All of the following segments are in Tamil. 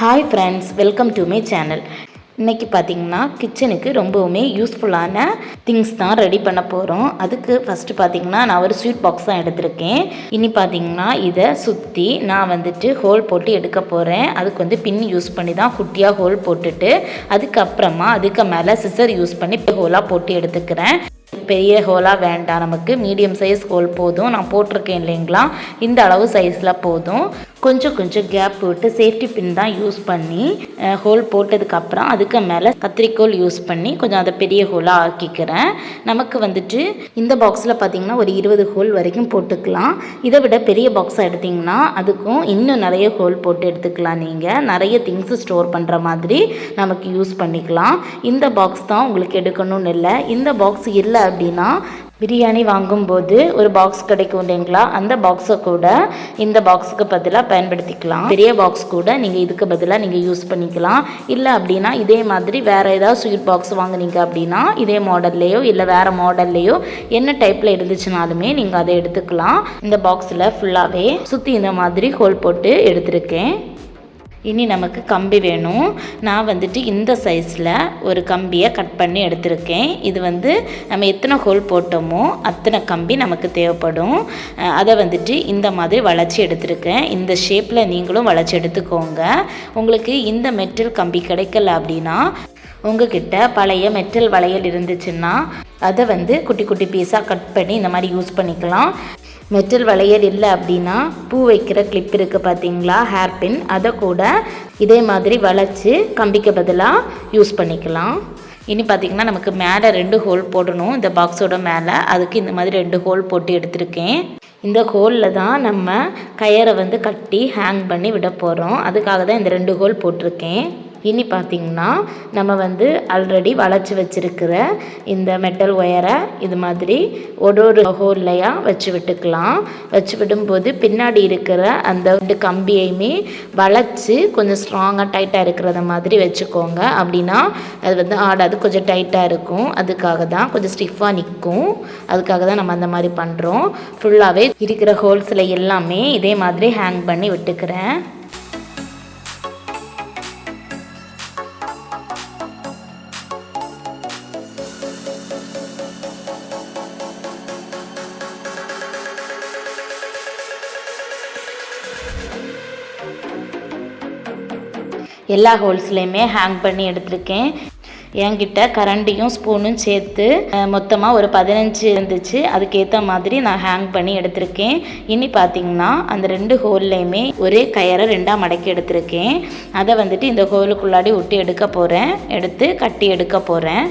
Hi friends welcome to my channel இன்றைக்கி பார்த்தீங்கன்னா கிச்சனுக்கு ரொம்பவுமே யூஸ்ஃபுல்லான திங்ஸ் தான் ரெடி பண்ண போகிறோம் அதுக்கு ஃபஸ்ட்டு பார்த்தீங்கன்னா நான் ஒரு ஸ்வீட் பாக்ஸ் தான் எடுத்திருக்கேன். இனி பார்த்தீங்கன்னா இதை சுற்றி நான் வந்துட்டு ஹோல் போட்டு எடுக்க போகிறேன் அதுக்கு வந்து பின் யூஸ் பண்ணி தான் குட்டியாக ஹோல் போட்டுட்டு அதுக்கப்புறமா அதுக்கு மேலே சிசர் யூஸ் பண்ணி ஹோலாக போட்டு எடுத்துக்கிறேன். பெரிய ஹோலாக வேண்டாம். நமக்கு மீடியம் சைஸ் ஹோல் போதும். நான் போட்டிருக்கேன் இல்லைங்களா? இந்த அளவு சைஸில் போதும். கொஞ்சம் கொஞ்சம் கேப் விட்டு சேஃப்டி பின் தான் யூஸ் பண்ணி ஹோல் போட்டதுக்கப்புறம் அதுக்கு மேலே கத்திரிக்கோல் யூஸ் பண்ணி கொஞ்சம் அதை பெரிய ஹோலாக ஆக்கிக்கிறேன். நமக்கு வந்துட்டு இந்த பாக்ஸில் பார்த்திங்கன்னா ஒரு இருபது ஹோல் வரைக்கும் போட்டுக்கலாம். இதை விட பெரிய பாக்ஸாக எடுத்திங்கன்னா அதுக்கும் இன்னும் நிறைய ஹோல் போட்டு எடுத்துக்கலாம் நீங்கள் நிறைய திங்ஸ் ஸ்டோர் பண்ணுற மாதிரி நமக்கு யூஸ் பண்ணிக்கலாம். இந்த பாக்ஸ் தான் உங்களுக்கு எடுக்கணும்னு இல்லை. இந்த பாக்ஸ் இல்லை அப்படின்னா பிரியாணி வாங்கும்போது ஒரு பாக்ஸ் கிடைக்கும் இல்லைங்களா? அந்த பாக்ஸை கூட இந்த பாக்ஸுக்கு பதிலாக பயன்படுத்திக்கலாம். பெரிய பாக்ஸ் கூட நீங்கள் இதுக்கு பதிலாக நீங்கள் யூஸ் பண்ணிக்கலாம். இல்லை அப்படின்னா இதே மாதிரி வேறு ஏதாவது ஸ்வீட் பாக்ஸ் வாங்குனீங்க அப்படின்னா இதே மாடல்லையோ இல்லை வேறு மாடல்லையோ என்ன டைப்பில் இருந்துச்சுனாலுமே நீங்கள் அதை எடுத்துக்கலாம். இந்த பாக்ஸில் ஃபுல்லாகவே சுற்றி இந்த மாதிரி ஹோல் போட்டு எடுத்திருக்கேன். இனி நமக்கு கம்பி வேணும். நான் வந்துட்டு இந்த சைஸில் ஒரு கம்பியை கட் பண்ணி எடுத்திருக்கேன். இது வந்து நம்ம எத்தனை ஹோல் போட்டோமோ அத்தனை கம்பி நமக்கு தேவைப்படும். அதை வந்துட்டு இந்த மாதிரி வளைச்சி எடுத்திருக்கேன். இந்த ஷேப்பில் நீங்களும் வளைச்சி எடுத்துக்கோங்க. உங்களுக்கு இந்த மெட்டல் கம்பி கிடைக்கல அப்படின்னா உங்ககிட்ட பழைய மெட்டல் வளையல் இருந்துச்சுன்னா அதை வந்து குட்டி குட்டி பீஸாக கட் பண்ணி இந்த மாதிரி யூஸ் பண்ணிக்கலாம். மெட்டல் வளையல் இல்லை அப்படின்னா பூ வைக்கிற கிளிப் இருக்குது பார்த்தீங்களா ஹேர் பின் அதை கூட இதே மாதிரி வளைச்சி கம்பிக்கு பதிலாக யூஸ் பண்ணிக்கலாம். இனி பார்த்திங்கன்னா நமக்கு மேலே ரெண்டு ஹோல் போடணும். இந்த பாக்ஸோட மேலே. அதுக்கு இந்த மாதிரி ரெண்டு ஹோல் போட்டு எடுத்திருக்கேன். இந்த ஹோலில் தான் நம்ம கயரை வந்து கட்டி ஹேங் பண்ணி விட போகிறோம் அதுக்காக தான் இந்த ரெண்டு ஹோல் போட்டிருக்கேன். இனி பார்த்திங்கன்னா நம்ம வந்து ஆல்ரெடி வளைச்சி வச்சுருக்கிற இந்த மெட்டல் ஒயரை இது மாதிரி ஒரு ஒரு ஹோல்லையாக வச்சு விட்டுக்கலாம். வச்சு விடும்போது பின்னாடி இருக்கிற அந்த கம்பியையுமே வளைச்சி கொஞ்சம் ஸ்ட்ராங்காக டைட்டாக இருக்கிறத மாதிரி வச்சுக்கோங்க. அப்படின்னா அது வந்து ஆடாது கொஞ்சம் டைட்டாக இருக்கும். அதுக்காக தான் கொஞ்சம் ஸ்டிஃபாக நிற்கும். அதுக்காக தான் நம்ம அந்த மாதிரி பண்ணுறோம் ஃபுல்லாகவே இருக்கிற ஹோல்ஸில் எல்லாமே இதே மாதிரி ஹேங் பண்ணி விட்டுக்கிறேன். எல்லா ஹோல்ஸ்லேயுமே ஹேங் பண்ணி எடுத்திருக்கேன். என்கிட்ட கரண்டியும் ஸ்பூனும் சேர்த்து மொத்தமாக ஒரு பதினஞ்சு இருந்துச்சு. அதுக்கேற்ற மாதிரி நான் ஹேங் பண்ணி எடுத்திருக்கேன். இனி பார்த்தீங்கன்னா அந்த ரெண்டு ஹோல்லையுமே ஒரே கயரை ரெண்டாக மடக்கி எடுத்திருக்கேன். அதை வந்துட்டு இந்த ஹோலுக்குள்ளாடி விட்டு எடுக்க போகிறேன் எடுத்து கட்டி எடுக்க போகிறேன்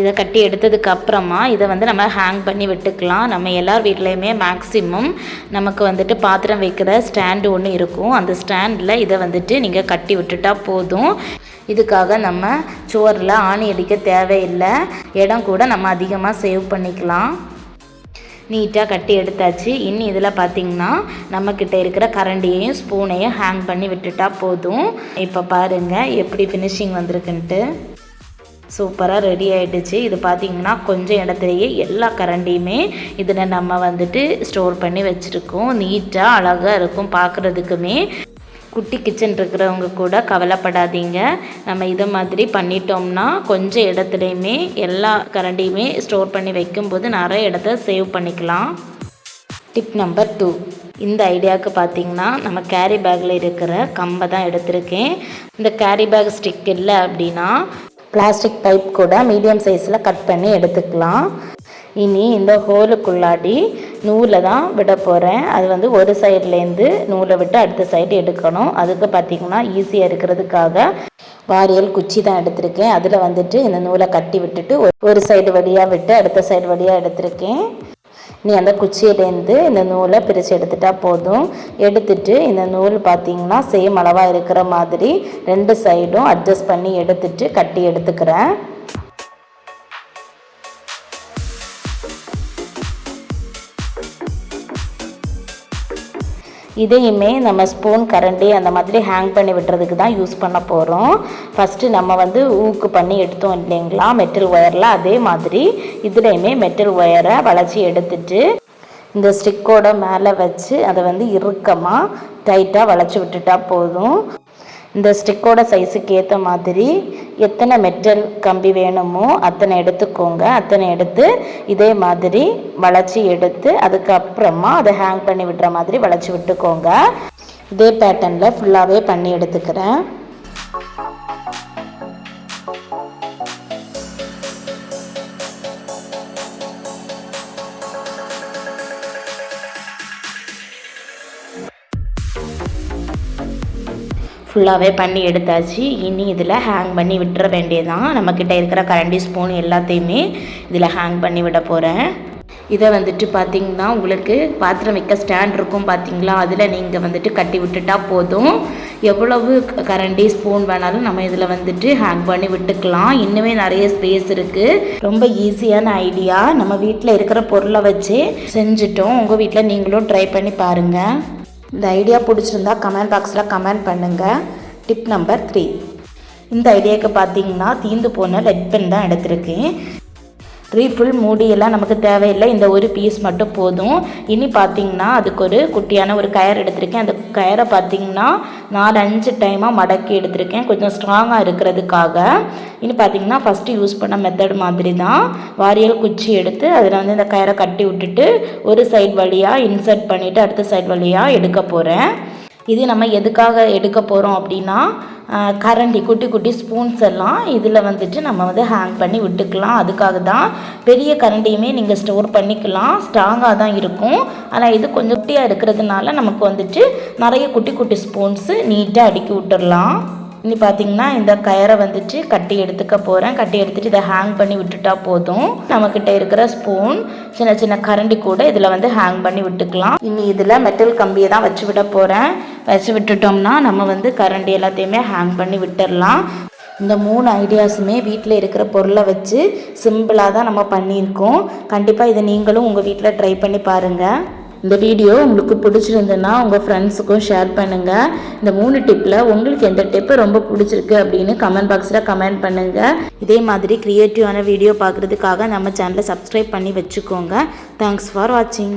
இதை கட்டி எடுத்ததுக்கு அப்புறமா இதை வந்து நம்ம ஹேங் பண்ணி விட்டுக்கலாம். நம்ம எல்லார் வீட்லேயுமே மேக்ஸிமம் நமக்கு வந்துட்டு பாத்திரம் வைக்கிற ஸ்டாண்டு ஒன்று இருக்கும். அந்த ஸ்டாண்டில் இதை வந்துட்டு நீங்கள் கட்டி விட்டுட்டா போதும். இதுக்காக நம்ம சோறில் ஆணி அடிக்க தேவையில்லை. இடம் கூட நம்ம அதிகமாக சேவ் பண்ணிக்கலாம். நீட்டாக கட்டி எடுத்தாச்சு. இனி இதில் பார்த்திங்கன்னா நம்மக்கிட்ட இருக்கிற கரண்டியையும் ஸ்பூனையும் ஹேங் பண்ணி விட்டுட்டா போதும். இப்போ பாருங்கள் எப்படி ஃபினிஷிங் வந்திருக்குன்ட்டு. சூப்பராக ரெடி ஆகிடுச்சு இது பார்த்திங்கன்னா கொஞ்சம் இடத்துலையே எல்லா கரண்டியுமே இதில் நம்ம வந்துட்டு ஸ்டோர் பண்ணி வச்சுருக்கோம். நீட்டாக அழகாக இருக்கும் பார்க்குறதுக்குமே குட்டி கிச்சன் இருக்கிறவங்க கூட கவலைப்படாதீங்க. நம்ம இதை மாதிரி பண்ணிட்டோம்னா கொஞ்சம் இடத்துலையுமே எல்லா கரண்டியுமே ஸ்டோர் பண்ணி வைக்கும்போது நிறைய இடத்த சேவ் பண்ணிக்கலாம். டிப் நம்பர் டூ இந்த ஐடியாவுக்கு பார்த்தீங்கன்னா நம்ம கேரி பேக்கில் இருக்கிற கம்பை தான் எடுத்திருக்கேன். இந்த கேரி பேக் ஸ்டிக் இல்லை அப்படின்னா பிளாஸ்டிக் பைப் கூட மீடியம் சைஸில் கட் பண்ணி எடுத்துக்கலாம். இனி இந்த ஹோலுக்குள்ளாடி நூலை தான் விட போகிறேன் அது வந்து ஒரு சைட்லேருந்து நூலை விட்டு அடுத்த சைடு எடுக்கணும். அதுக்கு பார்த்திங்கன்னா ஈஸியாக இருக்கிறதுக்காக வாரியல் குச்சி தான் எடுத்திருக்கேன். அதில் வந்துட்டு இந்த நூலை கட்டி விட்டுட்டு ஒரு சைடு வழியாக விட்டு அடுத்த சைடு வழியாக எடுத்திருக்கேன். நீ அந்த குச்சியிலேருந்து இந்த நூலை பிரித்து எடுத்துட்டா போதும். எடுத்துட்டு இந்த நூல் பார்த்தீங்கன்னா சேம் அளவாக இருக்கிற மாதிரி ரெண்டு சைடும் அட்ஜஸ்ட் பண்ணி எடுத்துட்டு கட்டி எடுத்துக்கிறேன். இதையுமே நம்ம ஸ்பூன் கரண்டி அந்த மாதிரி ஹேங் பண்ணி விடுறதுக்கு தான் யூஸ் பண்ண போகிறோம் ஃபஸ்ட்டு நம்ம வந்து ஊக்கு பண்ணி எடுத்தோம் இல்லைங்களா? மெட்டல் ஒயரில் அதே மாதிரி இதுலேயுமே மெட்டல் ஒயரை வளைச்சி எடுத்துட்டு இந்த ஸ்டிக்கோட மேலே வச்சு அதை வந்து இறுக்கமாக டைட்டாக வளைச்சி விட்டுட்டா போதும். இந்த ஸ்டிக்கோட சைஸுக்கு ஏற்ற மாதிரி எத்தனை மெட்டல் கம்பி வேணுமோ அத்தனை எடுத்துக்கோங்க. அத்தனை எடுத்து இதே மாதிரி வளைச்சி எடுத்து அதுக்கப்புறமா அதை ஹேங் பண்ணி விடுற மாதிரி வளைச்சி விட்டுக்கோங்க. இதே பேட்டர்னில் ஃபுல்லாகவே பண்ணி எடுத்துக்கிறேன். ஃபுல்லாகவே பண்ணி எடுத்தாச்சு. இனி இதில் ஹேங் பண்ணி விட்டுற வேண்டியதான் நம்மக்கிட்ட இருக்கிற கரண்டி ஸ்பூன் எல்லாத்தையுமே இதில் ஹேங் பண்ணி விட போகிறேன் இதை வந்துட்டு பார்த்தீங்கன்னா உங்களுக்கு பாத்திரம் வைக்க ஸ்டாண்ட் இருக்கும் பார்த்தீங்களா அதில் நீங்கள் வந்துட்டு கட்டி விட்டுட்டா போதும். எவ்வளவு கரண்டி ஸ்பூன் வேணாலும் நம்ம இதில் வந்துட்டு ஹேங் பண்ணி விட்டுக்கலாம். இன்னுமே நிறைய ஸ்பேஸ் இருக்குது ரொம்ப ஈஸியான ஐடியா நம்ம வீட்டில் இருக்கிற பொருளை வச்சு செஞ்சுட்டோம். உங்கள் வீட்டில் நீங்களும் ட்ரை பண்ணி பாருங்கள் இந்த ஐடியா பிடிச்சிருந்தா கமெண்ட் பாக்ஸில் கமெண்ட் பண்ணுங்கள் டிப் நம்பர் த்ரீ இந்த ஐடியாவுக்கு பார்த்தீங்கன்னா தீந்து போன லெட் பென் தான் எடுத்திருக்கேன். ரீஃபில் மூடியெல்லாம் நமக்கு தேவையில்லை. இந்த ஒரு பீஸ் மட்டும் போதும். இனி பார்த்தீங்கன்னா அதுக்கு ஒரு குட்டியான ஒரு கயர் எடுத்திருக்கேன். அந்த கயரை பார்த்தீங்கன்னா நாலு அஞ்சு டைமாக மடக்கி எடுத்திருக்கேன். கொஞ்சம் ஸ்ட்ராங்காக இருக்கிறதுக்காக. இனி பார்த்தீங்கன்னா ஃபஸ்ட்டு யூஸ் பண்ண மெத்தட் மாதிரி தான் வாரியல் குச்சி எடுத்து அதில் வந்து இந்த கயரை கட்டி விட்டுட்டு ஒரு சைடு வழியாக இன்சர்ட் பண்ணிவிட்டு அடுத்த சைடு வழியாக எடுக்க போகிறேன் இது நம்ம எதுக்காக எடுக்க போகிறோம் அப்படின்னா கரண்டி குட்டி குட்டி ஸ்பூன்ஸ் எல்லாம் இதில் வந்துட்டு நம்ம வந்து ஹேங் பண்ணி விட்டுக்கலாம். அதுக்காக தான் பெரிய கரண்டியுமே நீங்கள் ஸ்டோர் பண்ணிக்கலாம். ஸ்ட்ராங்காக தான் இருக்கும். ஆனால் இது கொஞ்சம் குட்டியாக இருக்கிறதுனால நமக்கு வந்துட்டு நிறைய குட்டி குட்டி ஸ்பூன்ஸு நீட்டாக அடுக்கி விட்டுடலாம் இனி பார்த்தீங்கன்னா இந்த கயரை வந்துட்டு கட்டி எடுத்துக்க போகிறேன் கட்டி எடுத்துட்டு இதை ஹேங் பண்ணி விட்டுட்டா போதும். நம்மக்கிட்ட இருக்கிற ஸ்பூன் சின்ன சின்ன கரண்டி கூட இதில் வந்து ஹேங் பண்ணி விட்டுக்கலாம். இனி இதில் மெட்டல் கம்பியை தான் வச்சு விட போகிறேன் வச்சு விட்டுட்டோம்னா நம்ம வந்து கரண்டி எல்லாத்தையுமே ஹேங் பண்ணி விட்டுடலாம் இந்த மூணு ஐடியாஸுமே வீட்டில் இருக்கிற பொருளை வச்சு சிம்பிளாக தான் நம்ம பண்ணியிருக்கோம். கண்டிப்பாக இதை நீங்களும் உங்கள் வீட்டில் ட்ரை பண்ணி பாருங்கள் இந்த வீடியோ உங்களுக்கு பிடிச்சிருந்துன்னா உங்கள் ஃப்ரெண்ட்ஸுக்கும் ஷேர் பண்ணுங்கள் இந்த மூணு டிப்பில் உங்களுக்கு எந்த டிப்பு ரொம்ப பிடிச்சிருக்கு அப்படின்னு கமெண்ட் பாக்ஸில் கமெண்ட் பண்ணுங்கள் இதே மாதிரி க்ரியேட்டிவான வீடியோ பார்க்குறதுக்காக நம்ம சேனலை சப்ஸ்கிரைப் பண்ணி வச்சுக்கோங்க. தேங்க்ஸ் ஃபார் வாட்சிங்